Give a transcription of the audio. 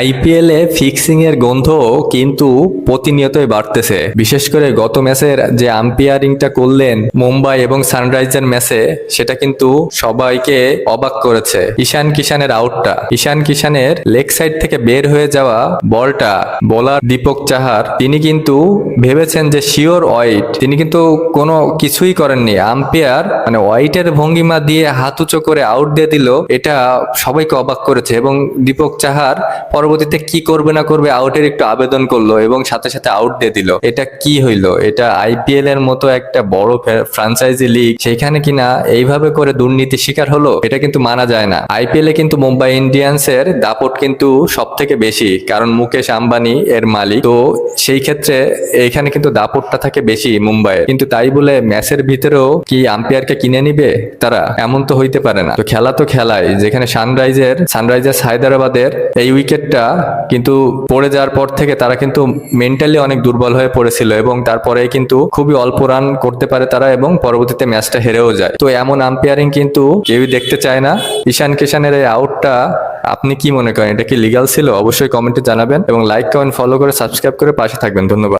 IPL fixing এর গন্ধ কিন্তু প্রতিনিয়তই বাড়তেছে। বিশেষ করে গত ম্যাচের যে আম্পায়ারিংটা করলেন মুম্বাই এবং সানরাইজার ম্যাচে, সেটা কিন্তু সবাইকে অবাক করেছে। ঈশান কিষানের আউটটা। ঈশান কিষানের লেগ সাইড থেকে বের হয়ে যাওয়া বলটা বোলার দীপক চাহার, তিনি কিন্তু ভেবেছেন যে শিওর ওয়াইট। তিনি কিন্তু কোনো কিছুই করেননি। আম্পায়ার মানে ওয়াইটের ভঙ্গিমা দিয়ে হাত উঁচু করে আউট দিয়ে দিল, এটা সবাইকে অবাক করেছে এবং দীপক চাহার পরবর্তীতে কি করবে না করবে আউটের একটু আবেদন করল এবং সাথে সাথে আউট দিয়ে দিল। এটা কি হইল? এটা আইপিএল এর মতো একটা বড় ফ্রাঞ্চাইজি লিগ সেখানে কিনা এইভাবে করে দুর্নীতি শিকার হলো? এটা কিন্তু মানা যায় না। আইপিএল এ কিন্তু মুম্বাই ইন্ডিয়ান্স এর দাপট কিন্তু সব থেকে বেশি, কারণ মুকেশ আম্বানি এর মালিক। তো সেই ক্ষেত্রে এখানে কিন্তু দাপটটা থাকে বেশি মুম্বাই কিন্তু তাই বলে ম্যাচের ভিতরেও কি আম্পায়ারকে কিনে নিবে তারা? এমন তো হইতে পারে না। তো খেলা তো খেলাই। যেখানে সানরাইজের, সানরাইজার্স হায়দ্রাবাদের এই উইকেটটা কিন্তু পড়ে যাওয়ার পর থেকে তারা কিন্তু মেন্টালি অনেক দুর্বল হয়ে পড়েছিল এবং তারপরে কিন্তু খুবই অল্প রান করতে পারে তারা এবং পরবর্তীতে ম্যাচটা হেরেও যায়। তো এমন আম্পায়ারিং কিন্তু কেউই দেখতে চায় না। ঈশান কিষানের এই আউটটা আপনি কি মনে করেন? এটা কি লিগাল ছিল? অবশ্যই কমেন্টে জানাবেন এবং লাইক কমেন্ট ফলো করে সাবস্ক্রাইব করে পাশে থাকবেন। ধন্যবাদ।